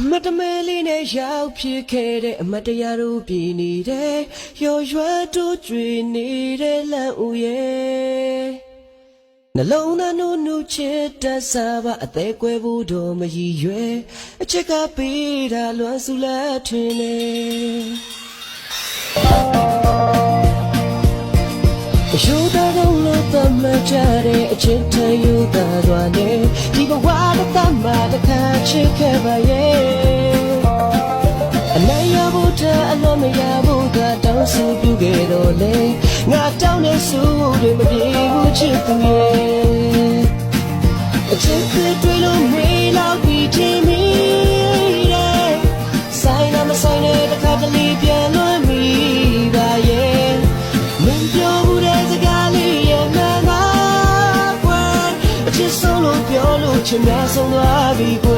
အမတ်တမဲလေးနဲ့ရောက်ဖြစ်ခဲ့တဲ့အမတ်တရားတို့ပြည်နေတဲ့ရော်ရွယ်တို့ကျွေနေတဲ့လမ်းဦးရဲ့နှလုံးသားနုနုချစ်တတ်စားပါအသေးကွဲဖို့တော့မရည်ရွယ်အချက်ကပေးတာလွမ်းစုလက်ထင်နေယူတာတော့လို့သမချတဲ့အချင်းတယူတာသွားနေဒီဘဝတစ်သမှာတစ်ခါချစ်ခဲ့ပါရဲ့ အနိုင်ရဖို့တဲ့အလုံးမရဖို့ကတောင်းဆိုပြုခဲ့တော့လေငါတောင်းတဲ့ဆုတွေမပြေဘူးချစ်သူရဲ့အချစ်တွေတွေ့လို့မေးလောက်ပြီးထင်မိတယ်ဆိုင်နာမဆိုင်တဲ့တစ်ခါတလေပြန်လွှမ်းမိပါရဲ့မင်းပြောမှုတဲ့စကားလေးရဲ့မှန်သားကွယ်အချစ်ဆုံးလို့ပြောလို့ချင်များဆုံးသွားပြီကွ